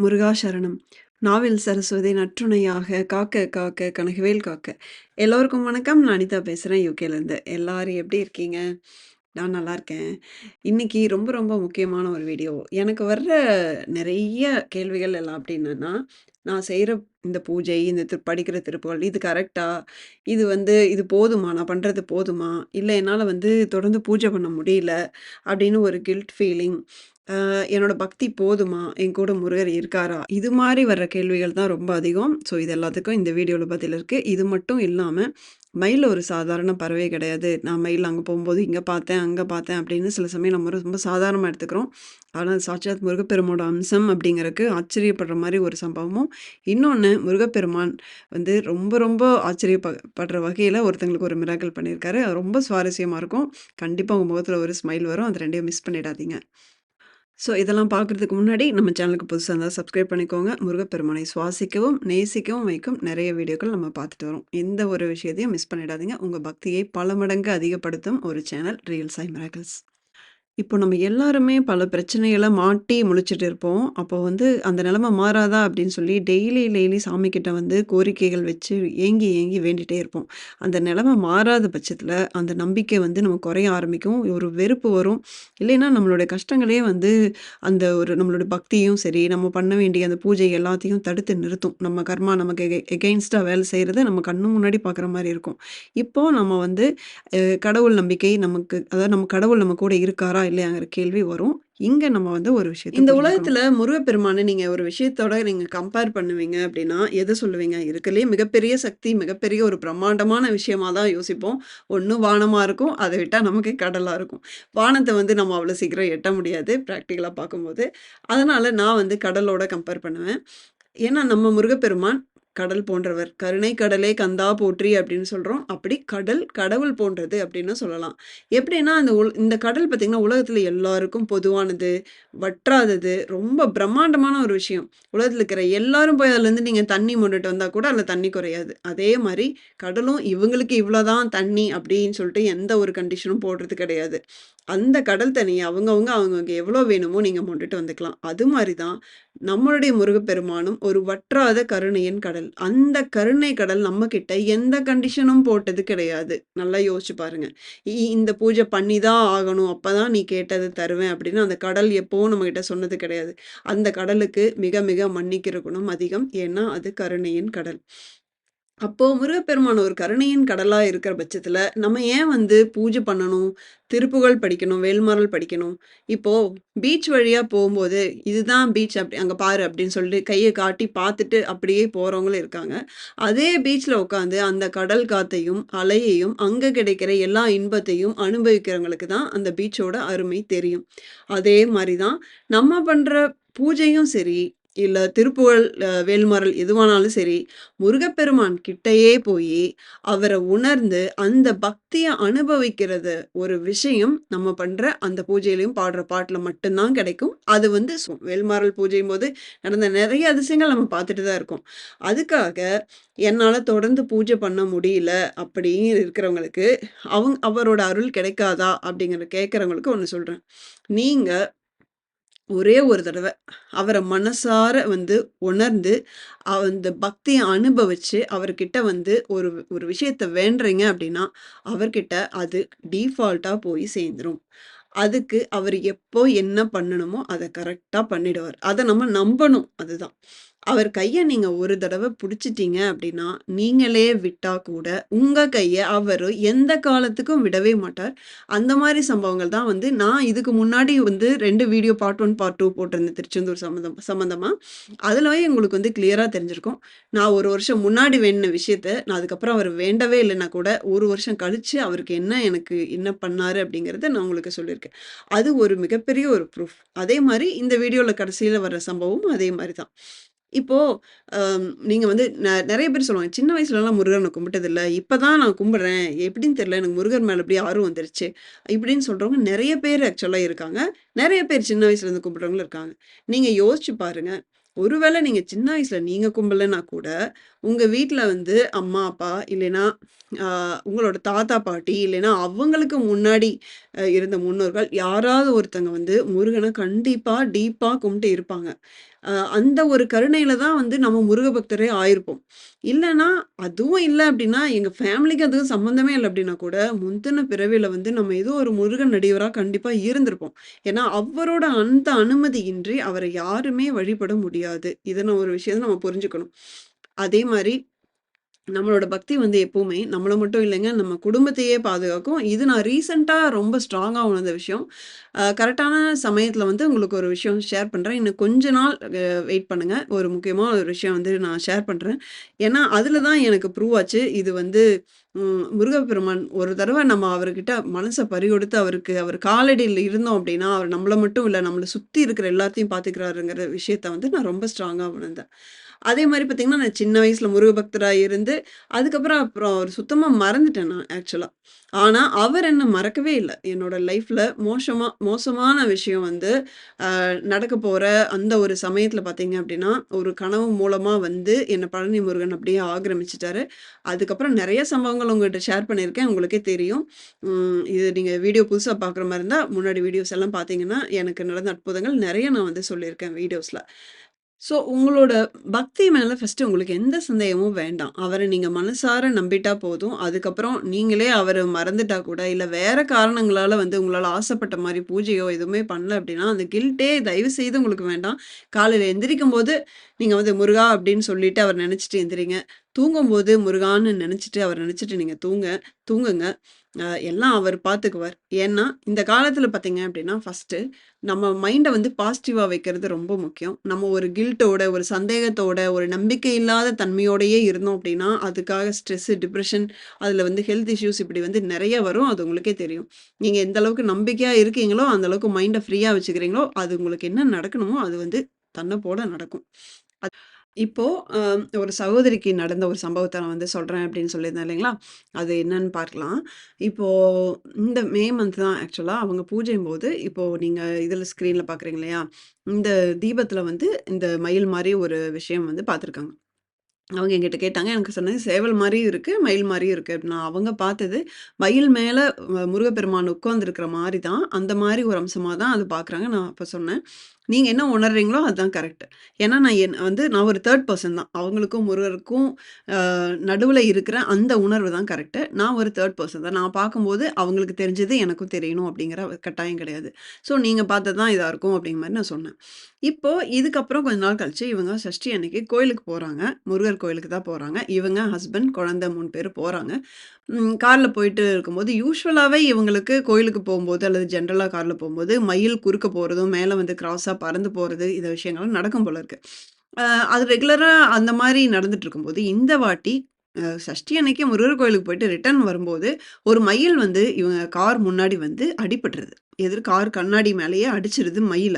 முருகா சரணம். நாவில் சரஸ்வதி நற்றுணையாக காக்க காக்க கனகவேல் காக்க. எல்லோருக்கும் வணக்கம். நான் அனிதா பேசுகிறேன் யூகேலேருந்து. எல்லாரும் எப்படி இருக்கீங்க? நான் நல்லா இருக்கேன். இன்னைக்கு ரொம்ப ரொம்ப முக்கியமான ஒரு வீடியோ. எனக்கு வர்ற நிறைய கேள்விகள் எல்லாம் அப்படின்னா நான் செய்கிற இந்த பூஜை, இந்த திரு படிக்கிற திருப்புகள் இது கரெக்டாக இது வந்து இது போதுமா? நான் பண்ணுறது போதுமா? இல்லை என்னால் வந்து தொடர்ந்து பூஜை பண்ண முடியல. அப்படின்னு ஒரு கில்ட் ஃபீலிங். என்னோட பக்தி போதுமா? என் கூட முருகர் இருக்காரா? இது மாதிரி வர்ற கேள்விகள் தான் ரொம்ப அதிகம். ஸோ இது எல்லாத்துக்கும் இந்த வீடியோவில் பதில் இருக்குது இது மட்டும் இல்லாமல் மயில் ஒரு சாதாரண பறவை கிடையாது. நான் மயில் அங்கே போகும்போது இங்கே பார்த்தேன், அங்கே பார்த்தேன் அப்படின்னு சில சமயம் நம்ம ரொம்ப சாதாரணமாக எடுத்துக்கிறோம். ஆனால் சாட்சாத் முருகப்பெருமோட அம்சம் அப்படிங்கிறதுக்கு ஆச்சரியப்படுற மாதிரி ஒரு சம்பவமும், இன்னொன்று முருகப்பெருமான் வந்து ரொம்ப ரொம்ப ஆச்சரியப்படுற வகையில் ஒருத்தங்களுக்கு ஒரு மிராக்கல் பண்ணியிருக்காரு. ரொம்ப சுவாரஸ்யமாக இருக்கும். கண்டிப்பாக உங்கள் முகத்தில் ஒரு ஸ்மைல் வரும். அது ரெண்டையும் மிஸ் பண்ணிடாதீங்க. ஸோ இதெல்லாம் பார்க்குறதுக்கு முன்னாடி நம்ம சேனலுக்கு புதுசாக இருந்தால் சப்ஸ்கிரைப் பண்ணிக்கோங்க. முருகப்பெருமானை சுவாசிக்கவும், நேசிக்கவும் வைக்கும் நிறைய வீடியோக்கள் நம்ம பார்த்துட்டு வரோம். எந்த ஒரு விஷயத்தையும் மிஸ் பண்ணிடாதீங்க. உங்கள் பக்தியை பல மடங்கு அதிகப்படுத்தும் ஒரு சேனல் ரியல் சாய் மிராக்கிள்ஸ். இப்போ நம்ம எல்லாருமே பல பிரச்சனைகள மாட்டி முழிச்சிட்டு இருப்போம். அப்போ வந்து அந்த நிலைமை மாறாதா அப்படின்னு சொல்லி டெய்லி டெய்லி சாமிகிட்ட வந்து கோரிக்கைகள் வச்சு ஏங்கி ஏங்கி வேண்டிட்டே இருப்போம். அந்த நிலைமை மாறாத பட்சத்தில் அந்த நம்பிக்கை வந்து நமக்கு குறைய ஆரம்பிக்கும். ஒரு வெறுப்பு வரும். இல்லைன்னா நம்மளுடைய கஷ்டங்களே வந்து அந்த ஒரு நம்மளுடைய பக்தியும் சரி, நம்ம பண்ண வேண்டிய அந்த பூஜை எல்லாத்தையும் தடுத்து நிறுத்தும். நம்ம கர்மா நமக்கு எகெ எகெயின்ஸ்ட்டா வேலை செய்றத நம்ம கண்ணு முன்னாடி பார்க்குற மாரி இருக்கும். இப்போ நம்ம வந்து அ கடவுள் நம்பிக்கை நமக்கு அதாவது நம்ம கடவுள் நம்ம கூட இருக்காரா? இல்லையாங்கிற கேள்வி வரும். இங்க நம்ம வந்து ஒரு விஷயத்த இந்த. உலகத்துல முருகப்பெருமான நீங்க ஒரு விஷயத்தோட நீங்க கம்பேர் பண்ணுவீங்க அப்படின்னா, எத சொல்லுவீங்க? இருக்கறதுலயே மிகப்பெரிய சக்தி, மிகப்பெரிய ஒரு பிரம்மாண்டமான விஷயமா தான் யோசிப்போம். ஒண்ணு வானமா இருக்கும். அத விட்டா நமக்கு கடலா இருக்கும். வானத்த வந்து நம்ம அவ்வளோ சீக்கிரம் எட்ட முடியாது, பிராக்டிகலா பார்க்கும்போது. அதனால நான் வந்து கடலோட கம்பேர் பண்ணுவேன். ஏன்னா நம்ம முருகப்பெருமான் கடல் போன்றவர். "கருணை கடலே கந்தா போற்றி" அப்படின்னு சொல்கிறோம் அப்படி கடல், கடவுள் போன்றது அப்படின்னு சொல்லலாம். எப்படின்னா அந்த உல் இந்த கடல் பார்த்திங்கன்னா உலகத்தில் எல்லாருக்கும் பொதுவானது, வற்றாதது, ரொம்ப பிரம்மாண்டமான ஒரு விஷயம். உலகத்தில் இருக்கிற எல்லாரும் போய் அதுலேருந்து நீங்கள் தண்ணி மொண்டுட்டு வந்தால் கூட அதில் தண்ணி குறையாது. அதே மாதிரி கடலும் இவங்களுக்கு இவ்வளோ தான் தண்ணி அப்படின்னு சொல்லிட்டு எந்த ஒரு கண்டிஷனும் போடுறது கிடையாது. அந்த கடல் தண்ணியை அவங்கவுங்க அவங்கவங்க எவ்வளோ வேணுமோ நீங்கள் மொண்டுட்டு வந்துக்கலாம். அது மாதிரி தான் நம்மளுடைய முருகப்பெருமானும் ஒரு வற்றாத கருணையின் கடல். அந்த கருணை கடல் நம்மகிட்ட எந்த கண்டிஷனும் போட்டது கிடையாது. நல்லா யோசிச்சு பாருங்க. இ இந்த பூஜை பண்ணி தான் ஆகணும். அப்பதான் நீ கேட்டது தருவேன் அப்படின்னு அந்த கடல் எப்பவும் நம்மக்கிட்ட சொன்னது கிடையாது. அந்த கடலுக்கு மிக மிக மன்னிக்கிற குணம் அதிகம். ஏன்னா அது கருணையின் கடல். அப்போ முருகப்பெருமான் ஒரு கருணையின் கடலா இருக்கிற பட்சத்துல, நம்ம ஏன் வந்து பூஜை பண்ணணும்? திருப்புகழ் படிக்கணும், வேல்மாறல் படிக்கணும். இப்போ பீச் வழியா போகும்போது "இதுதான் பீச் அப்படி அங்க பாரு" அப்படின்னு சொல்லிட்டு கையை காட்டி பார்த்துட்டு அப்படியே போறவங்களும் இருக்காங்க. அதே பீச்ல உட்காந்து அந்த கடல் காத்தையும், அலையையும், அங்க கிடைக்கிற எல்லா இன்பத்தையும் அனுபவிக்கிறவங்களுக்கு தான் அந்த பீச்சோட அருமை தெரியும். அதே மாதிரி தான் நம்ம பண்ற பூஜையும் சரி, இல்லை திருப்புகழ் வேல்மரல் எதுவானாலும் சரி, முருகப்பெருமான் கிட்டையே போய் அவரை உணர்ந்து அந்த பக்தியை அனுபவிக்கிறது ஒரு விஷயம் நம்ம பண்ணுற அந்த பூஜையிலையும் பாடுற பாட்டில் மட்டும்தான் கிடைக்கும். அது வந்து வேல்மாரல் பூஜையும் போது நடந்த நிறைய அதிசயங்கள் நம்ம பார்த்துட்டு தான் இருக்கோம். அதுக்காக என்னால் தொடர்ந்து பூஜை பண்ண முடியல அப்படின்னு இருக்கிறவங்களுக்கு, அவங்க அவரோட அருள் கிடைக்காதா? அப்படிங்கிற கேட்குறவங்களுக்கு ஒன்று சொல்கிறேன் நீங்கள் ஒரே ஒரு தடவை அவரை மனசார வந்து உணர்ந்து, அந்த பக்தியை அனுபவிச்சு, அவர்கிட்ட வந்து ஒரு ஒரு விஷயத்த வேண்டுறீங்க அப்படின்னா, அவர்கிட்ட அது டீஃபால்ட்டாக போய் சேர்ந்துரும். அதுக்கு அவர் எப்போ என்ன பண்ணணுமோ அதை கரெக்டாக பண்ணிடுவார். அதை நம்ம நம்பணும். அதுதான். அவர் கையை நீங்க ஒரு தடவை பிடிச்சிட்டீங்க அப்படின்னா, நீங்களே விட்டா கூட, உங்க கையை அவர் எந்த காலத்துக்கும் விடவே மாட்டார். அந்த மாதிரி சம்பவங்கள் தான் வந்து நான் இதுக்கு முன்னாடி வந்து ரெண்டு video part one part two போட்டிருந்தேன் திருச்செந்தூர் சம்மந்தம் சம்மந்தமா. அதுலவே எங்களுக்கு வந்து கிளியரா தெரிஞ்சிருக்கும். நான் ஒரு வருஷம் முன்னாடி வேணுன விஷயத்த, நான் அதுக்கப்புறம் அவர் வேண்டவே இல்லைன்னா கூட, ஒரு வருஷம் கழிச்சு அவருக்கு என்ன எனக்கு என்ன பண்ணாரு அப்படிங்கிறத நான் உங்களுக்கு சொல்லியிருக்கேன். அது ஒரு மிகப்பெரிய ஒரு ப்ரூஃப். அதே மாதிரி இந்த வீடியோவில் கடைசியில் வர சம்பவமும் அதே மாதிரி தான். இப்போ அ நீங்க வந்து ந நெறைய பேர் சொல்லுவாங்க, "சின்ன வயசுலலாம் முருகனை கும்பிட்டதில்ல. இப்ப தான் நான் கும்பிடுறேன். எப்படின்னு தெரியல. எனக்கு முருகர் மேல அப்படியே ஆர்வம் வந்துருச்சு." இப்படின்னு சொல்றவங்க நெறைய பேர் ஆக்சுவலா இருக்காங்க. நெறைய பேர் சின்ன வயசுலேருந்து கும்பிடுறவங்களும் இருக்காங்க. நீங்க யோசிச்சு பாருங்க. ஒருவேளை நீங்க சின்ன வயசுல நீங்க கும்பிடலன்னா கூட, உங்க வீட்ல வந்து அம்மா, அப்பா இல்லைன்னா, அ உங்களோட தாத்தா, பாட்டி இல்லைன்னா அவங்களுக்கு முன்னாடி அ இருந்த முன்னோர்கள் யாராவது ஒருத்தங்க வந்து முருகன கண்டிப்பா டீப்பா கும்பிட்டு இருப்பாங்க. அந்த ஒரு கருணையில தான் வந்து நம்ம முருக பக்தரே ஆயிருப்போம். இல்லைன்னா அதுவும் இல்லை அப்படின்னா எங்கள் ஃபேமிலிக்கு அதுவும் சம்மந்தமே இல்லை அப்படின்னா கூட, முந்தின பிறவியில் வந்து நம்ம ஏதோ ஒரு முருகன் நடிகராக கண்டிப்பாக இருந்திருப்போம். ஏன்னா, அவரோட அந்த அனுமதியின்றி அவரை யாருமே வழிபட முடியாது. இதன ஒரு விஷயத்த நம்ம புரிஞ்சுக்கணும். அதே மாதிரி நம்மளோட பக்தி வந்து எப்பவுமே நம்மளை மட்டும் இல்லைங்க நம்ம குடும்பத்தையே பாதுகாக்கும். இது நான் ரீசெண்டாக ரொம்ப ஸ்ட்ராங்காக உணர்ந்த விஷயம். கரெக்டான சமயத்தில் வந்து உங்களுக்கு ஒரு விஷயம் ஷேர் பண்ணுறேன் இன்னும் கொஞ்ச நாள் வெயிட் பண்ணுங்கள் ஒரு முக்கியமான ஒரு விஷயம் வந்து நான் ஷேர் பண்ணுறேன் ஏன்னா, அதில் தான் எனக்கு ப்ரூவ் ஆச்சு. இது வந்து முருகப்பெருமான் ஒரு தடவை நம்ம அவர்கிட்ட மனசை பறிகொடுத்து அவருக்கு அவர் காலடியில் இருந்தோம் அப்படின்னா அவர் நம்மளை மட்டும் இல்லை நம்மளை சுற்றி இருக்கிற எல்லாத்தையும் பார்த்துக்கிறாருங்கிற விஷயத்த வந்து நான் ரொம்ப ஸ்ட்ராங்காக உணர்ந்தேன். அதே மாதிரி பார்த்தீங்கன்னா நான் சின்ன வயசில் முருக பக்தராக இருந்து, அதுக்கப்புறம் அப்புறம் அவர் சுத்தமாக மறந்துட்டேன் நான் ஆக்சுவலாக ஆனால் அவர் என்ன மறக்கவே இல்லை என்னோட லைஃப்பில் மோசமாக மோசமான விஷயம் வந்து நடக்க போகிற அந்த ஒரு சமயத்தில் பார்த்தீங்க அப்படின்னா ஒரு கனவு மூலமாக வந்து என்னை பழனி முருகன் அப்படியே ஆக்கிரமிச்சிட்டாரு அதுக்கப்புறம் நிறைய சம்பவங்கள் உங்கள்கிட்ட ஷேர் பண்ணியிருக்கேன். உங்களுக்கே தெரியும். இது நீங்கள் வீடியோ புதுசாக பார்க்குற மாதிரி இருந்தால் முன்னாடி வீடியோஸ் எல்லாம் பார்த்தீங்கன்னா எனக்கு நடந்த அற்புதங்கள் நிறைய நான் வந்து சொல்லியிருக்கேன் வீடியோஸில் ஸோ, உங்களோட பக்தி மேலே ஃபஸ்ட்டு உங்களுக்கு எந்த சந்தேகமும் வேண்டாம். அவரை நீங்கள் மனசார நம்பிட்டா போதும். அதுக்கப்புறம் நீங்களே அவரை மறந்துட்டா கூட, இல்லை வேற காரணங்களால் வந்து உங்களால் ஆசைப்பட்ட மாதிரி பூஜையோ எதுவுமே பண்ணல அப்படின்னா அந்த கில்ட்டே தயவு செய்து உங்களுக்கு வேண்டாம். காலையில் எந்திரிக்கும் போது நீங்கள் வந்து முருகா அப்படின்னு சொல்லிட்டு அவர் நினச்சிட்டு எந்திரிங்க. தூங்கும்போது முருகான்னு நினச்சிட்டு அவர் நினச்சிட்டு நீங்கள் தூங்க தூங்குங்க. எல்லாம் அவர் பார்த்துக்குவார் ஏன்னா, இந்த காலத்தில் பார்த்தீங்க அப்படின்னா ஃபர்ஸ்ட்டு நம்ம மைண்டை வந்து பாசிட்டிவாக வைக்கிறது ரொம்ப முக்கியம். நம்ம ஒரு கில்ட்டோட, ஒரு சந்தேகத்தோட, ஒரு நம்பிக்கை இல்லாத தன்மையோடயே இருந்தோம் அப்படின்னா அதுக்காக ஸ்ட்ரெஸ்ஸு, டிப்ரஷன் அதில் வந்து ஹெல்த் இஷ்யூஸ் இப்படி வந்து நிறைய வரும். அது உங்களுக்கே தெரியும். நீங்கள் எந்த அளவுக்கு நம்பிக்கையாக இருக்கீங்களோ, அந்த அளவுக்கு மைண்டை ஃப்ரீயாக வச்சுக்கிறீங்களோ, அது உங்களுக்கு என்ன நடக்கணுமோ, அது வந்து தன்னை போல நடக்கும். இப்போ ஒரு சகோதரிக்கு நடந்த ஒரு சம்பவத்த நான் வந்து சொல்றேன் அப்படின்னு சொல்லியிருந்தேன் இல்லைங்களா? அது என்னன்னு பார்க்கலாம். இப்போ இந்த மே மந்த் தான் ஆக்சுவலா அவங்க பூஜையும்போது, இப்போ நீங்க இதில் ஸ்க்ரீன்ல பார்க்குறீங்க இல்லையா? இந்த தீபத்தில் வந்து இந்த மயில் மாரி ஒரு விஷயம் வந்து பார்த்துருக்காங்க அவங்க என்கிட்ட கேட்டாங்க. எனக்கு சொன்னது சேவல் மாரியும் இருக்கு, மயில் மாரியும் இருக்கு அப்படின்னா. அவங்க பார்த்தது மயில் மேல அ முருகப்பெருமான் உட்கார்ந்திருக்கிற மாரி தான். அந்த மாரி ஒரு அம்சமா தான் அது பார்க்குறாங்க நான் அப்ப சொன்னேன். நீங்கள் என்ன உணர்றீங்களோ அதுதான் கரெக்ட். ஏன்னா நான் என் வந்து நான் ஒரு தேர்ட் பர்சன் தான். அவங்களுக்கும் முருகருக்கும் நடுவில் இருக்கிற அந்த உணர்வு தான் கரெக்ட்டு. நான் ஒரு தேர்ட் பர்சன் தான். நான் பார்க்கும்போது அவங்களுக்கு தெரிஞ்சது எனக்கும் தெரியணும் அப்படிங்கிற கட்டாயம் கிடையாது. ஸோ நீங்கள் பார்த்தது தான் இதாக இருக்கும் அப்படிங்கிற மாதிரி நான் சொன்னேன். இப்போது இதுக்கப்புறம் கொஞ்ச நாள் கழிச்சு இவங்க சஷ்டி அன்னைக்கு கோயிலுக்கு போகிறாங்க முருகர் கோயிலுக்கு தான் போகிறாங்க இவங்க, ஹஸ்பண்ட், குழந்தை மூணு பேர் போகிறாங்க ம் கார்ல போயிட்டு இருக்கும்போது, யூசுவலாவே இவங்களுக்கு கோயிலுக்கு போம்போது அல்லது ஜென்ரலா கார்ல போம்போது, மயில் குறுக்க போறதும், மேல வந்து கிராஸா பறந்து போறது, இந்த விஷயங்கள்லாம் நடக்கும் போல இருக்கு. அ அது ரெகுலரா அந்த மாரி நடந்துட்டு இருக்கும்போது, இந்த வாட்டி அ சஷ்டி அன்னைக்கு முருகர் கோயிலுக்கு போயிட்டு ரிட்டர்ன் வரும்போது, ஒரு மயில் வந்து இவங்க கார் முன்னாடி வந்து அடிபட்டுருது. எதிர் கார் கண்ணாடி மேலேயே அடிச்சிருது மயில.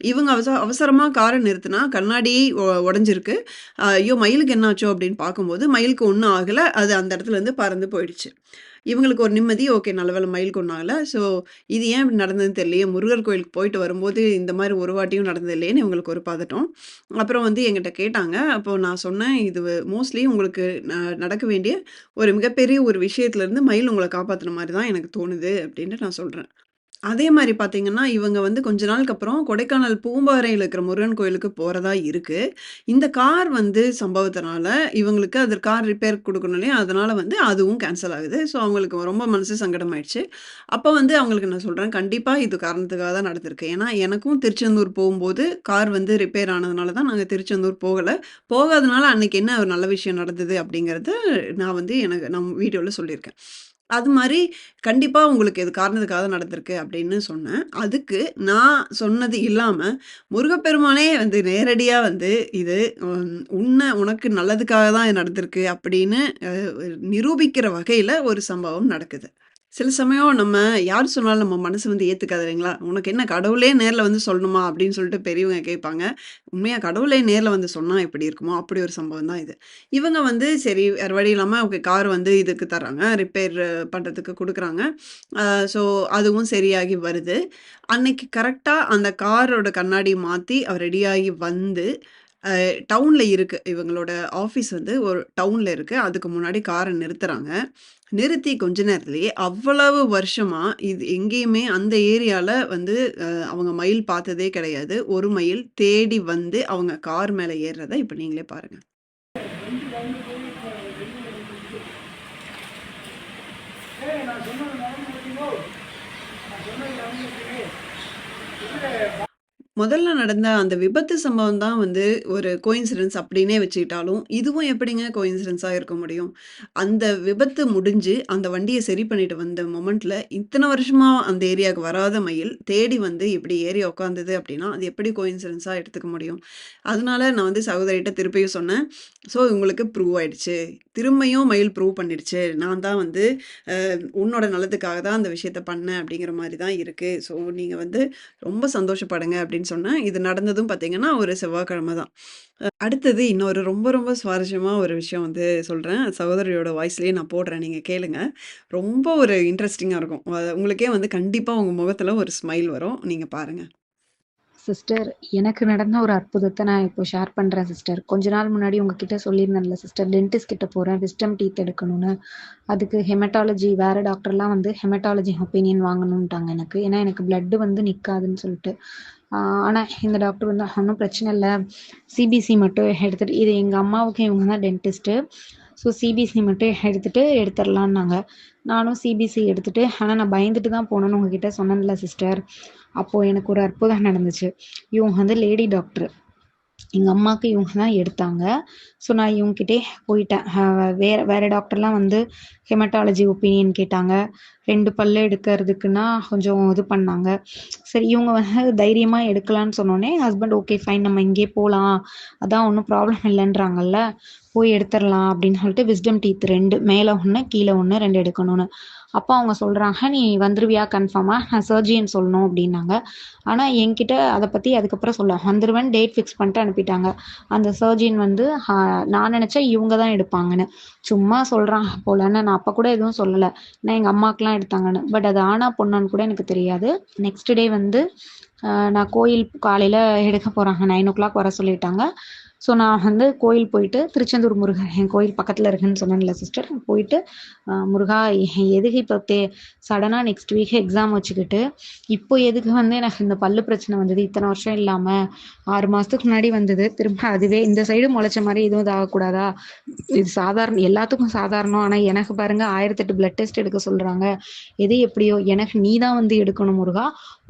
இவங்க அவச அவசரமாக காரை நிறுத்தினா கண்ணாடி ஒ உடைஞ்சிருக்கு. ஐயோ! மயிலுக்கு என்னாச்சோ அப்படின்னு பார்க்கும்போது மயிலுக்கு ஒன்றும் ஆகலை அது அந்த இடத்துலருந்து பறந்து போயிடுச்சு. இவங்களுக்கு ஒரு நிம்மதி. ஓகே நல்ல வேலை மயிலுக்கு ஒன்றும் ஆகலை ஸோ இது ஏன் இப்படி நடந்ததுன்னு தெரியலையே! முருகர் கோயிலுக்கு போயிட்டு வரும்போது இந்த மாதிரி ஒரு வாட்டியும் நடந்தது இல்லையேன்னு இவங்களுக்கு ஒரு பதட்டம். அப்புறம் வந்து எங்கிட்ட கேட்டாங்க. அப்போது நான் சொன்னேன், "இது மோஸ்ட்லி உங்களுக்கு ந நடக்க வேண்டிய ஒரு மிகப்பெரிய ஒரு விஷயத்துலேருந்து மயில் உங்களை காப்பாற்றுன மாதிரி தான் எனக்கு தோணுது" அப்படின்ட்டு நான் சொல்கிறேன் அதே மாரி பார்த்தீங்கன்னா, இவங்க வந்து கொஞ்ச நாளுக்கு அப்புறம் கொடைக்கானல் பூம்பாறையில இருக்கிற முருகன் கோயிலுக்கு போறதா இருக்கு. இந்த கார் வந்து சம்பவத்தினால இவங்களுக்கு அது கார் ரிப்பேர் குடுக்கணும் இல்லையா? அதனால வந்து அதுவும் கேன்சல் ஆகுது. ஸோ அவங்களுக்கு ரொம்ப மனசு சங்கடமாயிடுச்சு. அப்ப வந்து அவங்களுக்கு நான் சொல்றேன், கண்டிப்பா இது காரணத்துக்காக தான் நடந்திருக்கு. ஏன்னா, எனக்கும் திருச்செந்தூர் போகும்போது கார் வந்து ரிப்பேர் ஆனதுனால தான் நாங்க திருச்செந்தூர் போகல. போகாதனால அன்னைக்கு என்ன ஒரு நல்ல விஷயம் நடந்தது அப்படிங்கிறது நான் வந்து எனக்கு நான் வீடியோல சொல்லியிருக்கேன். அது மாரி கண்டிப்பா உங்களுக்கு இது காரணத்துக்காக நடந்திருக்கு அப்படின்னு சொன்னேன். அதுக்கு நான் சொன்னது இல்லாம, முருகப்பெருமானே வந்து நேரடியா வந்து இது ம் உன்ன உனக்கு நல்லதுக்காக தான் இது நடந்திருக்கு அப்படின்னு அ நிரூபிக்கிற வகையில ஒரு சம்பவம் நடக்குது. சில சமயம் நம்ம யார் சொன்னாலும் நம்ம மனசு வந்து ஏத்துக்காது இல்லைங்களா? "உனக்கு என்ன கடவுளே நேர்ல வந்து சொல்லணுமா?" அப்படின்னு சொல்லிட்டு பெரியவங்க கேட்பாங்க. உண்மையா கடவுளே நேர்ல வந்து சொன்னா எப்படி இருக்குமோ, அப்படி ஒரு சம்பவம் தான் இது. இவங்க வந்து சரி வேற வழி இல்லாம ஓகே கார் வந்து இதுக்கு தர்றாங்க. ரிப்பேர் பண்றதுக்கு குடுக்குறாங்க. அ ஸோ அதுவும் சரியாகி வருது. அன்னைக்கு கரெக்ட்டா அந்த காரோட கண்ணாடி மாத்தி அவர் ரெடியாகி வந்து, டவுன்ல இருக்கு. இவங்களோட ஆஃபீஸ் வந்து ஒரு டவுன்ல இருக்கு. அதுக்கு முன்னாடி காரை நிறுத்துறாங்க. நிறுத்தி கொஞ்ச நேரத்துலேயே அவ்வளவு வருஷமாக இது எங்கேயுமே அந்த ஏரியாவில் வந்து அவங்க மயில் பார்த்ததே கிடையாது. ஒரு மயில் தேடி வந்து அவங்க கார் மேலே ஏறுறத இப்போ நீங்களே பாருங்கள் ஏய் நான் சொன்னது நடந்து முடியுமோ நான் சொன்னது நடந்துச்சு முதல்ல நடந்த அந்த விபத்து சம்பவம் தான் வந்து ஒரு கோயின்சிடென்ஸ் அப்படின்னே வச்சுக்கிட்டாலும், இதுவும் எப்படிங்க கோயின்சிடென்ஸா இருக்க முடியும்? அந்த விபத்து முடிஞ்சு, அந்த வண்டியை சரி பண்ணிட்டு வந்த மொமெண்ட்ல, இத்தனை வருஷமா அந்த ஏரியாவுக்கு வராத மயில், தேடி வந்து இப்படி ஏறி உட்காந்தது அப்படின்னா, அது எப்படி கோயின்சிடென்ஸாக எடுத்துக்க முடியும்? அதனால நான் வந்து சகோதரிகிட்ட திருப்பியும் சொன்னேன். ஸோ உங்களுக்கு ப்ரூவ் ஆயிடுச்சு. திரும்பியும் மயில் ப்ரூவ் பண்ணிடுச்சு. நான் தான் வந்து உன்னோட நலத்துக்காக தான் அந்த விஷயத்த பண்ணேன் அப்படிங்கிற மாதிரி தான் இருக்கு. ஸோ நீங்க வந்து ரொம்ப சந்தோஷப்படுங்க அப்படின்னு சொன்னேன். இது நடந்ததும் பார்த்தீங்கன்னா, ஒரு செவ்வாய்க்கிழமை தான். அடுத்தது இன்னொரு ரொம்ப ரொம்ப சுவாரஸ்யமா ஒரு விஷயம் வந்து சொல்கிறேன் சகோதரியோட வாய்ஸ்லேயே நான் போடுறேன். நீங்கள் கேளுங்க. ரொம்ப ஒரு இன்ட்ரெஸ்டிங்காக இருக்கும். உங்களுக்கே வந்து கண்டிப்பாக உங்கள் முகத்தில் ஒரு ஸ்மைல் வரும். நீங்கள் பாருங்க. சிஸ்டர், எனக்கு நடந்த ஒரு அற்புதத்தை நான் இப்போ ஷேர் பண்ணுறேன் சிஸ்டர். கொஞ்ச நாள் முன்னாடி உங்ககிட்ட சொல்லியிருந்தேன்ல சிஸ்டர், டென்டிஸ்ட் கிட்ட போகிறேன் விஸ்டம் டீத் எடுக்கணும்னு. அதுக்கு ஹெமடாலஜி வேற டாக்டர்லாம் வந்து ஹெமடாலஜி ஒப்பீனியன் வாங்கணுன்ட்டாங்க எனக்கு. ஏன்னா எனக்கு பிளட்டு வந்து நிற்காதுன்னு சொல்லிட்டு. ஆனால் இந்த டாக்டர் வந்து ஒன்றும் பிரச்சனை இல்லை சிபிசி மட்டும் எடுத்துட்டு இது எங்கள் அம்மாவுக்கு இவங்க தான் டென்டிஸ்ட்டு. ஸோ சிபிசி மட்டும் எடுத்துட்டு எடுத்துடலான்னாங்க நானும் சிபிசி எடுத்துட்டு ஆனால் நான் பயந்துட்டு தான் போனேன்னு உங்ககிட்ட சொன்னேன்ல சிஸ்டர். அப்போது எனக்கு ஒரு அற்புதம் நடந்துச்சு. இவங்க வந்து லேடி டாக்டர். எங்கள் அம்மாவுக்கு இவங்க தான் எடுத்தாங்க. ஸோ நான் இவங்ககிட்டயே போயிட்டேன். வேறு வேற வேற டாக்டர்லாம் வந்து ஹெமட்டாலஜி ஒப்பீனியன் கேட்டாங்க. ரெண்டு பல்லு எடுக்கிறதுக்குன்னா கொஞ்சம் இது பண்ணாங்க. சரி இவங்க வந்து தைரியமாக எடுக்கலான்னு சொன்னோடனே ஹஸ்பண்ட் ஓகே ஃபைன் நம்ம இங்கேயே போகலாம் அதான் ஒன்றும் ப்ராப்ளம் இல்லைன்றாங்கல்ல போய் எடுத்துடலாம் அப்படின்னு சொல்லிட்டு விஸ்டம் டீத் ரெண்டு மேலே ஒன்று கீழே ஒன்று ரெண்டு எடுக்கணும்னு. அப்போ அவங்க சொல்கிறாங்க "நீ வந்துருவியா கன்ஃபார்மாக நான் சர்ஜியன் சொல்லணும்" அப்படின்னாங்க. ஆனால் என்கிட்ட அதை பற்றி அதுக்கப்புறம் சொல்ல வந்துருவேன் டேட் ஃபிக்ஸ் பண்ணிட்டு அனுப்பிட்டாங்க. அந்த சர்ஜியன் வந்து நான் நினச்சேன் இவங்க தான் எடுப்பாங்கன்னு. சும்மா சொல்கிறாங்க போலன்னு நான் அப்போ கூட எதுவும் சொல்லலை நான் எங்கள் அம்மாக்கெலாம் எடுத்தாங்கன்னு. பட் அது ஆனா பொண்ணான்னு கூட எனக்கு தெரியாது. நெக்ஸ்ட் டே வந்து நான் கோயில் காலையில் எடுக்க போறாங்க. 9:00 வர சொல்லிட்டாங்க. ஸோ நான் வந்து கோயில் போயிட்டு திருச்செந்தூர் முருகன் என் கோயில் பக்கத்தில் இருக்குன்னு சொன்னேன்ல சிஸ்டர். போயிட்டு முருகா எதுக்கு இப்போ தே சடனாக நெக்ஸ்ட் வீக் எக்ஸாம் வச்சுக்கிட்டு, இப்போ எதுக்கு வந்து எனக்கு இந்த பல்லு பிரச்சனை வந்தது? இத்தனை வருஷம் இல்லாமல் ஆறு மாதத்துக்கு முன்னாடி வந்தது. திரும்ப அதுவே இந்த சைடு முளைச்ச மாதிரி எதுவும் இதாகக்கூடாதா? இது சாதாரண எல்லாத்துக்கும் சாதாரணம். ஆனால் எனக்கு பாருங்க 1008 பிளட் டெஸ்ட் எடுக்க சொல்கிறாங்க எது எப்படியோ எனக்கு நீ தான் வந்து எடுக்கணும் முருகா.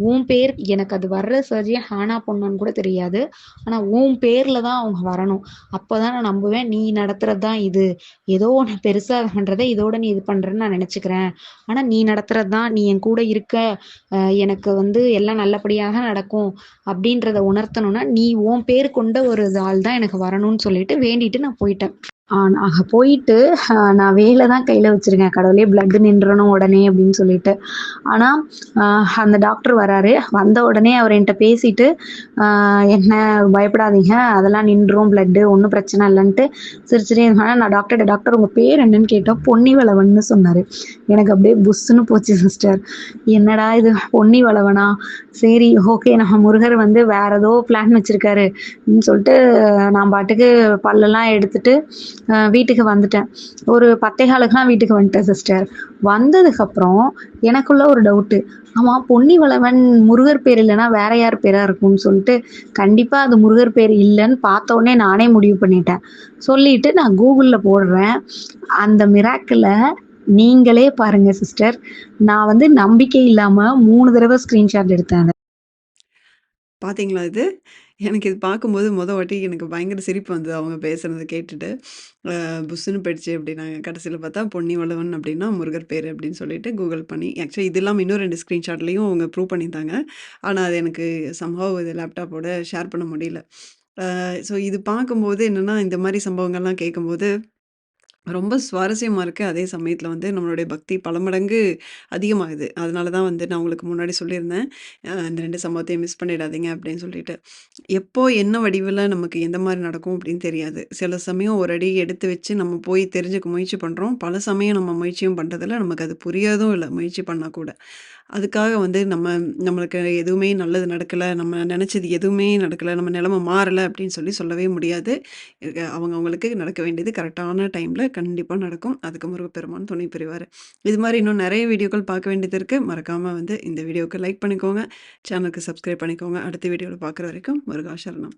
உன் பேர் எனக்கு அது வர்ற சர்ஜியன் ஹானா பொண்ணுன்னு கூட தெரியாது. ஆனால் உன் பேரில் தான் அவங்க வரணும். அப்போதான் நான் நம்புவேன். நீ நடத்துறது தான் இது. ஏதோ ஒன்று பெருசா பண்றத இதோட நீ இது பண்றேன்னு நான் நினைச்சுக்கிறேன். ஆனா நீ நடத்துறது தான். நீ என் கூட இருக்க. எனக்கு வந்து எல்லாம் நல்லபடியாக நடக்கும். அப்படின்றத உணர்த்தணும்னா, நீ உன் பேர் கொண்ட ஒரு ஆள் தான் எனக்கு வரணும்னு சொல்லிட்டு வேண்டிட்டு நான் போயிட்டேன். ஆ அங்க போயிட்டு நான் வேலை தான் கையில வச்சிருக்கேன். கடவுளே பிளட் நின்றணும் உடனே அப்படின்னு சொல்லிட்டு. ஆனா அந்த டாக்டர் வராரு. வந்த உடனே அவர் என்கிட்ட பேசிட்டு, என்ன பயப்படாதீங்க. அதெல்லாம் நின்றும் பிளட்டு ஒன்றும் பிரச்சனை இல்லைன்ட்டு சிரிச்சிட்டே இருந்தாங்க. நான் டாக்டர் டாக்டர் உங்க பேர் என்னன்னு கேட்டோம். பொன்னிவளவன்னு சொன்னாரு. எனக்கு அப்படியே புஸ்ஸுன்னு போச்சு சிஸ்டர். என்னடா இது பொன்னி வளவனா சரி ஓகே நம்ம முருகர் வந்து வேற ஏதோ பிளான் வச்சிருக்காரு அப்படின்னு சொல்லிட்டு நான் பாட்டுக்கு பல்லெல்லாம் எடுத்துட்டு வீட்டுக்கு வந்துட்டேன். ஒரு 10:15க்குலாம் வீட்டுக்கு வந்துட்டேன் சிஸ்டர். வந்ததுக்கப்புறம் எனக்குள்ள ஒரு டவுட்டு. ஆமாம் பொன்னி வளவன் முருகர் பேர் இல்லைன்னா வேற யார் பேராக இருக்கும்னு சொல்லிட்டு, கண்டிப்பாக அது முருகர் பேர் இல்லைன்னு பார்த்த உடனே நானே முடிவு பண்ணிட்டேன். சொல்லிட்டு நான் கூகுளில் போடுறேன். அந்த மிராக்கில் நீங்களே பாருங்க சிஸ்டர். நான் வந்து நம்பிக்கை இல்லாமல் மூணு தடவை ஸ்க்ரீன்ஷாட் எடுத்தேன் பார்த்தீங்களா இது? எனக்கு இது பார்க்கும்போது மொத வாட்டி எனக்கு பயங்கர சிரிப்பு வந்தது அவங்க பேசுனத கேட்டுட்டு. அ புஸ்ஸுன்னு போயிடுச்சு அப்படின்னாங்க. கடைசியில் பார்த்தா பொன்னி வளவன் அப்படின்னா முருகர் பேரு அப்படின்னு சொல்லிட்டு கூகுள் பண்ணி ஆக்சுவலி இது இல்லாம இன்னும் 2 ஸ்க்ரீன்ஷாட்லயும் அவங்க ப்ரூவ் பண்ணியிருந்தாங்க. ஆனா அது எனக்கு சம்ஹவ் இது லேப்டாப்போட ஷேர் பண்ண முடியல. அ ஸோ இது பார்க்கும்போது என்னன்னா, இந்த மாரி சம்பவங்கள்லாம் கேட்கும்போது ரொம்ப சுவாரஸ்யமா இருக்கு. அதே சமயத்தில வந்து நம்மளுடைய பக்தி பல மடங்கு அதிகமாகுது. அதனால தான் வந்து நான் உங்களுக்கு முன்னாடி சொல்லியிருந்தேன். அ ரெண்டு 2 சம்பவத்தையும் மிஸ் பண்ணிடாதீங்க அப்படின்னு சொல்லிட்டு. எப்போ என்ன வடிவில நமக்கு எந்த மாரி நடக்கும் அப்படின்னு தெரியாது. சில சமயம் ஒரு அடி எடுத்து வச்சு நம்ம போய் தெரிஞ்சுக்க முயற்சி பண்றோம். பல சமயம் நம்ம முயற்சியும் பண்றதில்ல. நமக்கு அது புரியறதும் இல்ல முயற்சி பண்ணா கூட. அதுக்காக வந்து நம்ம நம்மளுக்கு எதுவுமே நல்லது நடக்கல, நம்ம நினச்சது எதுவுமே நடக்கலை நம்ம நிலமை மாறலை அப்படின்னு சொல்லி சொல்லவே முடியாது. அவங்க அவங்களுக்கு நடக்க வேண்டியது கரெக்டான டைமில் கண்டிப்பாக நடக்கும். அதுக்கு முருகப்பெருமான் துணை புரிவாரு. இது மாதிரி இன்னும் நிறைய வீடியோக்கள் பார்க்க வேண்டியது இருக்குது மறக்காமல் வந்து இந்த வீடியோவுக்கு லைக் பண்ணிக்கோங்க. சேனலுக்கு சப்ஸ்கிரைப் பண்ணிக்கோங்க. அடுத்த வீடியோவில் பார்க்குற வரைக்கும் முருகா சரணம்.